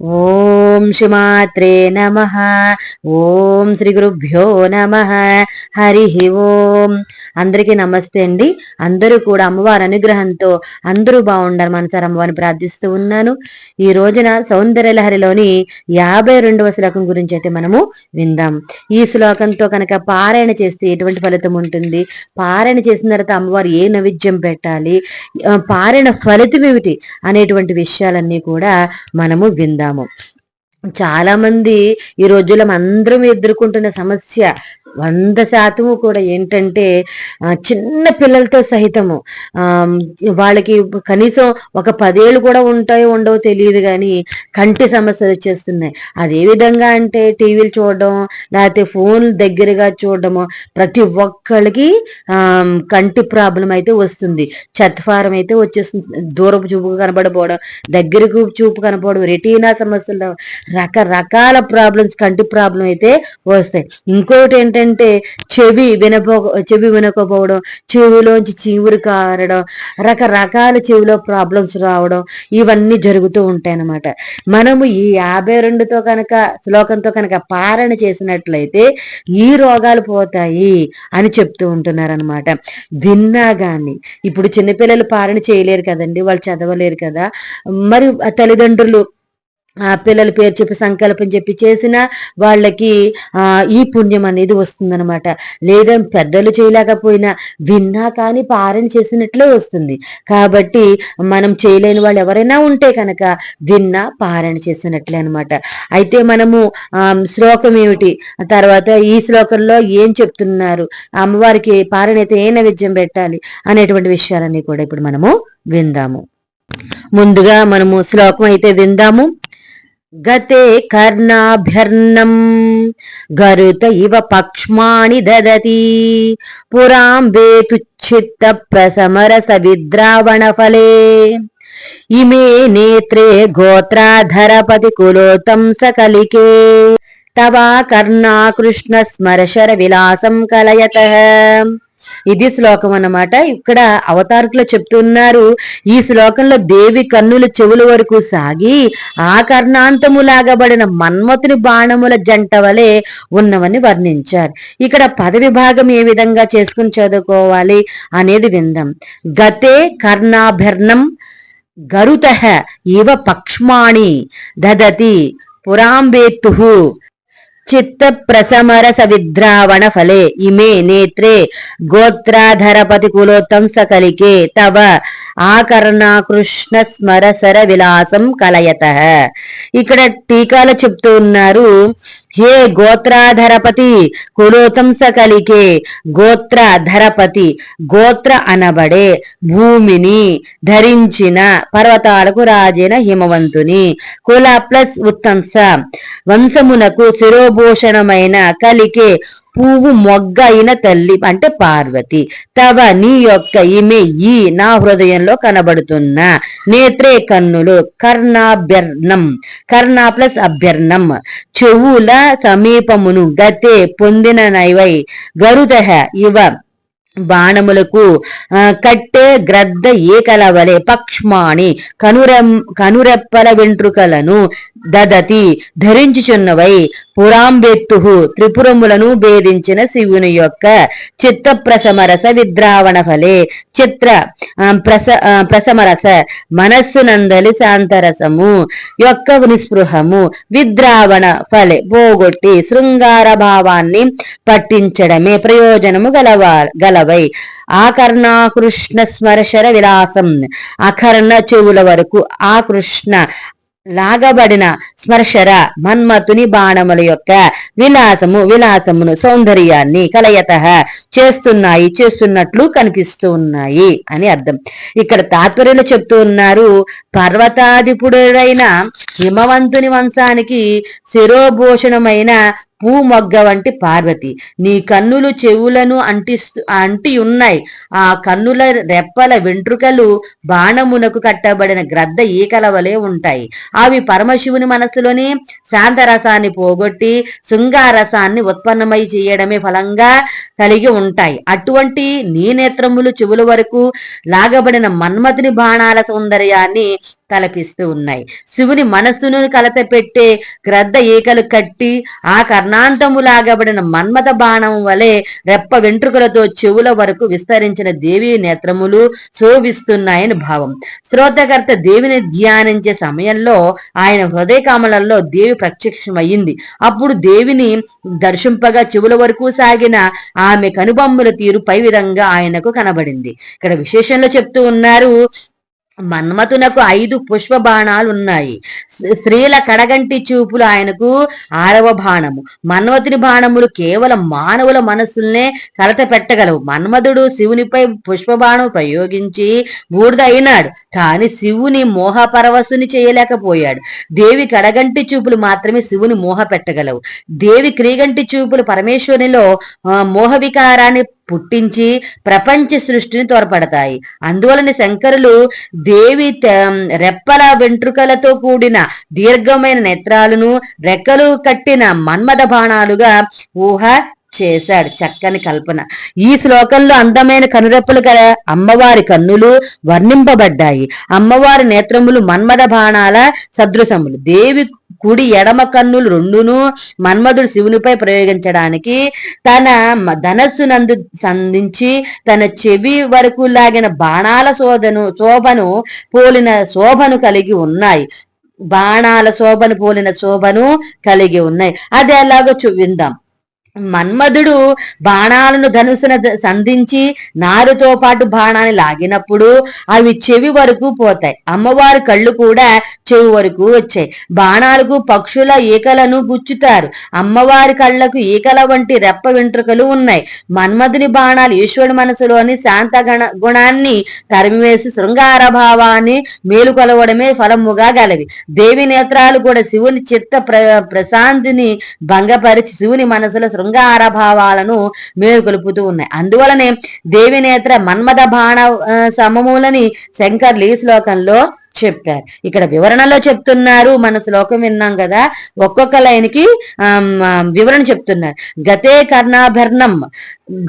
ஓ ఓం శ్రీమాత్రే నమ. ఓం శ్రీ గురుభ్యో నమ. హరి ఓం. అందరికీ నమస్తే అండి. అందరూ కూడా అమ్మవారి అనుగ్రహంతో అందరూ బాగుండాలి మనసారి అమ్మవారిని ప్రార్థిస్తూ ఉన్నాను. ఈ రోజున సౌందర్యలహరిలోని యాభై రెండవ శ్లోకం గురించి అయితే మనము విందాం. ఈ శ్లోకంతో కనుక పారాయణ చేస్తే ఎటువంటి ఫలితం ఉంటుంది? పారాయణ చేసిన తర్వాత అమ్మవారు ఏ నైవేద్యం పెట్టాలి? పారాయణ ఫలితం ఏమిటి అనేటువంటి విషయాలన్నీ కూడా మనము విందాము. చాలామంది చాలా మంది ఈ రోజుల్లో అందరం ఎదుర్కొంటున్న సమస్య వంద శాతము కూడా ఏంటంటే చిన్న పిల్లలతో సహితము. వాళ్ళకి కనీసం ఒక పదేళ్ళు కూడా ఉంటాయో ఉండవో తెలియదు కానీ కంటి సమస్యలు వచ్చేస్తున్నాయి. అదే విధంగా అంటే టీవీలు చూడడం లేకపోతే ఫోన్ దగ్గరగా చూడడము ప్రతి ఒక్కళ్ళకి కంటి ప్రాబ్లం అయితే వస్తుంది. చెత్తఫారం అయితే వచ్చేస్తుంది. దూరపు చూపు కనబడపోవడం దగ్గరకు చూపు కనపడడం రెటీనా సమస్యలు రకరకాల ప్రాబ్లమ్స్ కంటి ప్రాబ్లం అయితే వస్తాయి. ఇంకోటి ఏంటంటే ఏంటంటే చెవి వినపో చెవి వినకపోవడం చెవిలోంచి చీవురు కారడం రకరకాల చెవిలో ప్రాబ్లమ్స్ రావడం ఇవన్నీ జరుగుతూ ఉంటాయి అన్నమాట. మనము ఈ యాభై రెండుతో కనుక శ్లోకంతో కనుక పారణ చేసినట్లయితే ఈ రోగాలు పోతాయి అని చెప్తూ ఉంటున్నారనమాట విన్నా కానీ ఇప్పుడు చిన్నపిల్లలు పారణ చేయలేరు కదండి వాళ్ళు చదవలేరు కదా. మరి తల్లిదండ్రులు పిల్లల పేరు చెప్పి సంకల్పం చెప్పి చేసిన వాళ్ళకి ఆ ఈ పుణ్యం అనేది వస్తుందనమాట లేదా పెద్దలు చేయలేకపోయినా విన్నా కానీ పారణ చేసినట్లే వస్తుంది. కాబట్టి మనం చేయలేని వాళ్ళు ఎవరైనా ఉంటే కనుక విన్నా పారణ చేసినట్లే అనమాట అయితే మనము ఆ శ్లోకం ఏమిటి? తర్వాత ఈ శ్లోకంలో ఏం చెప్తున్నారు? అమ్మవారికి పారణ అయితే ఏ నైవేద్యం పెట్టాలి? అనేటువంటి విషయాలన్నీ కూడా ఇప్పుడు మనము విందాము. ముందుగా మనము శ్లోకం అయితే విందాము. గతే కర్ణాభ్యర్ణం గరుత ఇవ పక్ష్మాణి దదతి. పురాంబేతుచ్చిత్త ప్రసమరస విద్రావణ ఫలే. ఇమే నేత్రే గోత్రాధరపతి కులోతం సకలికే. తవా కర్ణాకృష్ణ స్మరశర విలాసం కలయత. ఇది శ్లోకం అన్నమాట. ఇక్కడ అవతారకులు చెప్తున్నారు ఈ శ్లోకంలో దేవి కన్నుల చెవుల వరకు సాగి ఆ కర్ణాంతము లాగబడిన మన్మతుని బాణముల జంట వలె ఉన్నవని వర్ణించారు. ఇక్కడ పదవి భాగం ఏ విధంగా చేసుకుని చదువుకోవాలి అనేది విందాం. గతే కర్ణాభరణం గరుత ఇవ పక్ష్మాణి దదతి పురాంబేత్తు చిత్త ప్రసమర సవిద్రావణ ఫలే ఇమే ఆకర్ణాకృష్ణ స్మరసర విలాసం కలయత. ఇక్కడ టీకాలు చెప్తూ ఉన్నారు హే గోత్రాధరపతి కులోతంస కలికే గోత్రధరపతి గోత్ర అనబడే భూమిని ధరించిన పర్వతాలకు రాజైన హిమవంతుని. కుల ప్లస్ ఉత్తంస. వంశమునకు శిరోభూషణమైన కలికే పువ్వు మొగ్గ అయిన తల్లి అంటే పార్వతి. తవ నీ యొక్క ఈమె ఈ నా హృదయంలో కనబడుతున్న నేత్రే కన్నులు కర్ణాభ్యర్ణం. కర్ణా ప్లస్ అభ్యర్ణం. చెవుల సమీపమును గతే పొందిన నైవై గరుద ఇవ బాణములకు కట్టే గ్రద్ద ఏకల వలె పక్ష్మాణి కనురెం కనురెప్పల వెంట్రుకలను దదతి ధరించుచున్నవై పురాంబెత్తు త్రిపురములను భేదించిన శివుని యొక్క చిత్త ప్రసమరస విద్రావణ ఫలే చిత్ర ప్రస ప్రసమరస మనస్సు నందలి శాంతరసము యొక్క నిస్పృహము విద్రావణ ఫలే పోగొట్టి శృంగార భావాన్ని పట్టించడమే ప్రయోజనము గలవ గలవ ఆకర్ణ కృష్ణ స్మరశర విలాసం అకర్ణ చెవుల వరకు ఆ కృష్ణ లాగబడిన స్మర్శర మన్మతుని బాణముల యొక్క విలాసము విలాసమును సౌందర్యాన్ని కలయత. చేస్తున్నాయి చేస్తున్నట్లు కనిపిస్తూ ఉన్నాయి అని అర్థం. ఇక్కడ తాత్పర్యులు చెప్తూ ఉన్నారు పర్వతాధిపుడైన హిమవంతుని వంశానికి శిరోభూషణమైన పూ మొగ్గ వంటి పార్వతి. నీ కన్నులు చెవులను అంటిస్తూ అంటి ఉన్నాయి. ఆ కన్నుల రెప్పల వెంట్రుకలు బాణమునకు కట్టబడిన గ్రద్ద ఈకల వలె ఉంటాయి. అవి పరమశివుని మనసులోని శాంతరసాన్ని పోగొట్టి శృంగారసాన్ని ఉత్పన్నమై చేయడమే ఫలంగా కలిగి ఉంటాయి. అటువంటి నీ నేత్రములు చెవుల వరకు లాగబడిన మన్మతిని బాణాల సౌందర్యాన్ని తలపిస్తూ ఉన్నాయి. శివుని మనస్సును కలత పెట్టే గ్రద్ద ఈకలు కట్టి ఆ కర్ణాంతము లాగబడిన మన్మథ బాణం వలె రెప్ప వెంట్రుకలతో చెవుల వరకు విస్తరించిన దేవి నేత్రములు శోభిస్తున్నాయని భావం. శ్రోతకర్త దేవిని ధ్యానించే సమయంలో ఆయన హృదయ కామలలో దేవి ప్రత్యక్షమయ్యింది. అప్పుడు దేవిని దర్శింపగా చెవుల వరకు సాగిన ఆమె కనుబొమ్మల తీరు పై విధంగా ఆయనకు కనబడింది. ఇక్కడ విశేషంలో చెప్తూ ఉన్నారు. మన్మథునకు ఐదు పుష్ప బాణాలు ఉన్నాయి స్త్రీల కడగంటి చూపులు ఆయనకు ఆరవ బాణము. మన్మథుని బాణములు కేవలం మానవుల మనస్సుల్నే కలత పెట్టగలవు. మన్మధుడు శివునిపై పుష్ప బాణం ప్రయోగించి బూడిద అయినాడు కాని శివుని మోహ పరవశుని చేయలేకపోయాడు. దేవి కడగంటి చూపులు మాత్రమే శివుని మోహ పెట్టగలవు దేవి క్రీగంటి చూపులు పరమేశ్వరునిలో మోహ వికారాన్ని పుట్టించి ప్రపంచ సృష్టిని తోడ్పడతాయి. అందువలన శంకరులు దేవి రెప్పల వెంట్రుకలతో కూడిన దీర్ఘమైన నేత్రాలను రెక్కలు కట్టిన మన్మథ బాణాలుగా ఊహ చేశాడు. చక్కని కల్పన. ఈ శ్లోకంలో అందమైన కనురెప్పలు గల అమ్మవారి కన్నులు వర్ణింపబడ్డాయి. అమ్మవారి నేత్రములు మన్మథ బాణాల సదృశములు. దేవి కుడి ఎడమ కన్నులు రెండును మన్మధుడు శివునిపై ప్రయోగించడానికి తన ధనస్సునందు సంధించి తన చెవి వరకు లాగిన బాణాల శోధను శోభను పోలిన శోభను కలిగి ఉన్నాయి. బాణాల శోభను పోలిన శోభను కలిగి ఉన్నాయి. అది ఎలాగో చూపిందాం మన్మధుడు బాణాలను ధనుసున సంధించి నారుతో పాటు బాణాన్ని లాగినప్పుడు అవి చెవి వరకు పోతాయి. అమ్మవారి కళ్ళు కూడా చెవి వరకు వచ్చాయి. బాణాలకు పక్షుల ఈకలను గుచ్చుతారు. అమ్మవారి కళ్ళకు ఈకల వంటి రెప్ప వెంట్రుకలు ఉన్నాయి. మన్మధుని బాణాలు ఈశ్వరుడి మనసులోని శాంత గణ గుణాన్ని తరిమివేసి శృంగార భావాన్ని మేలుకొలవడమే ఫలముగా గలవి. దేవి నేత్రాలు కూడా శివుని చిత్త ప్ర ప్రశాంతిని భంగపరిచి శివుని మనసులో శృంగార భావాలను మేలుకొలుపుతూ ఉన్నాయి. అందువలనే దేవినేత్ర మన్మథ బాణ సమములని శంకర్లు ఈ శ్లోకంలో చెప్పారు. ఇక్కడ వివరణలో చెప్తున్నారు మన శ్లోకం విన్నాం కదా ఒక్కొక్క లైన్కి వివరణ చెప్తున్నారు. గతే కర్ణాభరణం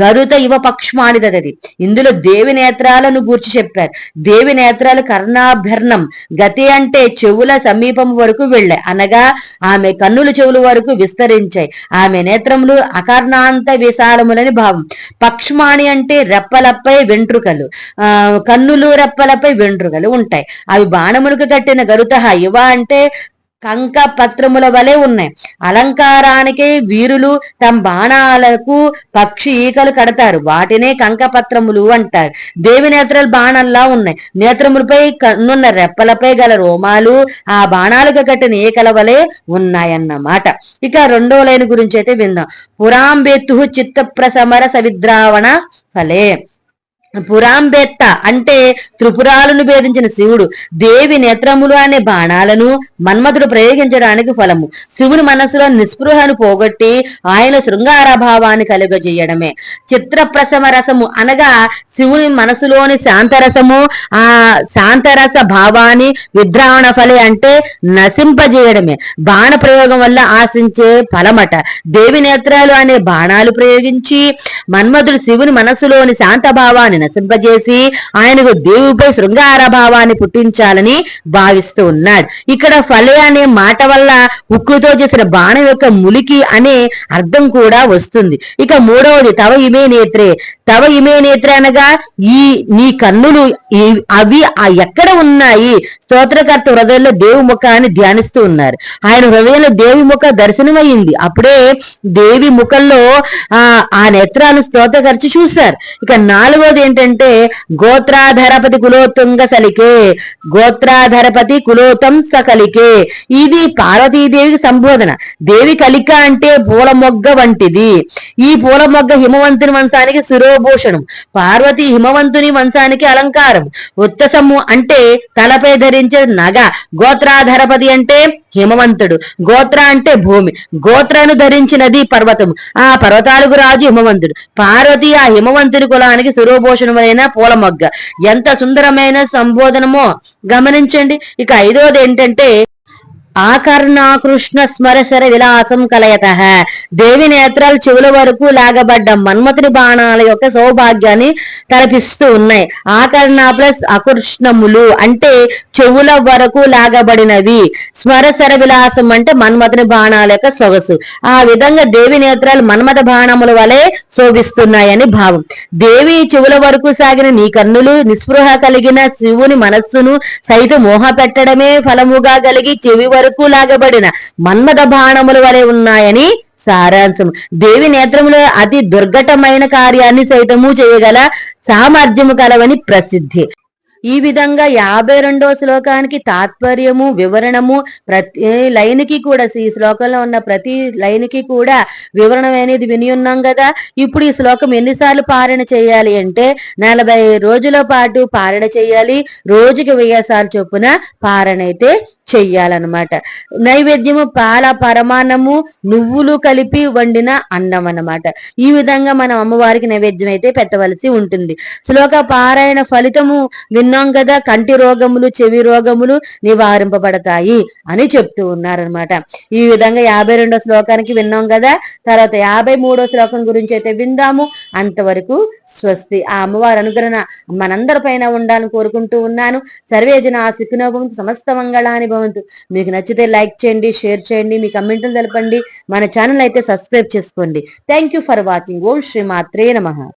గరుత యువ పక్ష్మాణిదది ఇందులో దేవి నేత్రాలను గూర్చి చెప్పారు. దేవి నేత్రాలు కర్ణాభరణం. గతి అంటే చెవుల సమీపం వరకు వెళ్ళాయి అనగా ఆమె కన్నుల చెవుల వరకు విస్తరించాయి ఆమె నేత్రములు అకర్ణాంత విశాలములని భావం. పక్ష్మాణి అంటే రెప్పలపై వెంట్రుకలు. ఆ కన్నులు రెప్పలపై వెంట్రుకలు ఉంటాయి. అవి బాణములకు కట్టిన గరుత. యువ అంటే కంక పత్రముల వలె ఉన్నాయి. అలంకారానికి వీరులు తమ బాణాలకు పక్షి ఈకలు కడతారు. వాటినే కంక పత్రములు అంటారు. దేవి నేత్రాలు బాణంలా ఉన్నాయి. నేత్రములపై కన్నున్న రెప్పలపై గల రోమాలు ఆ బాణాలకు కట్టిన ఈకల వలె ఉన్నాయన్నమాట. ఇక రెండో లైన్ గురించి అయితే విందాం. పురాంబెత్తు చిత్త ప్రసమర సవిద్రావణ ఫలే. పురాంబెత్త అంటే త్రిపురాలను భేదించిన శివుడు. దేవి నేత్రములు అనే బాణాలను మన్మధుడు ప్రయోగించడానికి ఫలము. శివుని మనసులో నిస్పృహను పోగొట్టి ఆయన శృంగార భావాన్ని కలుగజేయడమే. చిత్రప్రసమ రసము అనగా శివుని మనసులోని శాంతరసము ఆ శాంతరస భావాన్ని విద్రావణ ఫలే అంటే నశింపజేయడమే. బాణ ప్రయోగం వల్ల ఆశించే ఫలమట. దేవి నేత్రాలు అనే బాణాలు ప్రయోగించి మన్మధుడు శివుని మనసులోని శాంత భావాన్ని నశింపజేసి ఆయనకు దేవుపై శృంగార భావాన్ని పుట్టించాలని భావిస్తూ ఉన్నాడు. ఇక్కడ ఫలే అనే మాట వల్ల ఉక్కుతో చేసిన బాణం యొక్క ములికి అనే అర్థం కూడా వస్తుంది. ఇక మూడవది తవ ఇమే నేత్రే. తవ ఇమే నేత్ర అనగా ఈ నీ కన్నులు అవి ఎక్కడ ఉన్నాయి? స్తోత్రకర్త హృదయంలో దేవి ముఖాన్ని ధ్యానిస్తూ ఉన్నారు. ఆయన హృదయంలో దేవి ముఖ దర్శనమయ్యింది అప్పుడే దేవి ముఖంలో ఆ ఆ నేత్రాలు స్తోత్రకర్చి చూశారు. ఇక నాలుగోది ఏంటంటే గోత్రాధరపతి కులోత్తుంగ సలికే గోత్రాధరపతి కులోతం సకలికే. ఇది పార్వతీదేవికి సంబోధన. దేవి కలిక అంటే పూల మొగ్గ వంటిది. ఈ పూల మొగ్గ హిమవంతుని వంశానికి సురోభూషణం పార్వతి హిమవంతుని వంశానికి అలంకారం. ఉత్తసము అంటే తలపై ధరించే నగ. గోత్రాధరపతి అంటే హిమవంతుడు. గోత్ర అంటే భూమి. గోత్రను ధరించినది పర్వతము. ఆ పర్వతాలకు రాజు హిమవంతుడు. పార్వతి ఆ హిమవంతుని కులానికి శిరోభూషణమైన పూల మొగ్గ ఎంత సుందరమైన సంబోధనమో గమనించండి. ఇక ఐదవది ఏంటంటే ఆకర్ణాకృష్ణ స్మరశర విలాసం కలయత. దేవి నేత్రాలు చెవుల వరకు లాగబడ్డ మన్మతుని బాణాల యొక్క సౌభాగ్యాన్ని తలపిస్తూ ఉన్నాయి. ఆకర్ణ ప్లస్ అకృష్ణములు అంటే చెవుల వరకు లాగబడినవి. స్మరశర విలాసం అంటే మన్మతుని బాణాల యొక్క సొగసు. ఆ విధంగా దేవి నేత్రాలు మన్మత బాణముల వలె శోభిస్తున్నాయని భావం. దేవి చెవుల వరకు సాగిన నీ కన్నులు నిస్పృహ కలిగిన శివుని మనస్సును సైతం మోహ పెట్టడమే ఫలముగా కలిగి చెవి వరకు లాగబడిన మన్మద బాణముల వలె ఉన్నాయని సారాంశం దేవి నేత్రములో అతి దుర్ఘటమైన కార్యాన్ని సైతము చేయగల సామర్థ్యము కలవని ప్రసిద్ధి. ఈ విధంగా యాభై రెండో శ్లోకానికి తాత్పర్యము వివరణము ప్రతి లైన్కి కూడా ఈ శ్లోకంలో ఉన్న ప్రతి లైన్కి కూడా వివరణ అనేది విని ఉన్నాం కదా. ఇప్పుడు ఈ శ్లోకం ఎన్నిసార్లు పారణ చేయాలి అంటే నలభై రోజుల పాటు పారణ చేయాలి. రోజుకి వెయ్యి చొప్పున పారణ అయితే చెయ్యాలన్నమాట. నైవేద్యము పాల పరమాన్నము నువ్వులు కలిపి వండిన అన్నం అన్నమాట. ఈ విధంగా మనం అమ్మవారికి నైవేద్యం అయితే పెట్టవలసి ఉంటుంది. శ్లోక పారాయణ ఫలితము విన్న కదా కంటి రోగములు చెవి రోగములు నివారింపబడతాయి అని చెప్తూ ఉన్నారనమాట ఈ విధంగా యాభై రెండో శ్లోకానికి విన్నాం కదా తర్వాత యాభై మూడో శ్లోకం గురించి అయితే విందాము. అంతవరకు స్వస్తి. ఆ అమ్మవారి అనుగ్రహణ మనందరి పైన ఉండాలని కోరుకుంటూ ఉన్నాను. సర్వేజన సుఖినోభవంతు సమస్త మంగళాని భవంతు. మీకు నచ్చితే లైక్ చేయండి షేర్ చేయండి మీ కమెంట్లు తెలపండి. మన ఛానల్ అయితే సబ్స్క్రైబ్ చేసుకోండి. Thank you for watching. ఓం శ్రీ మాత్రే నమ.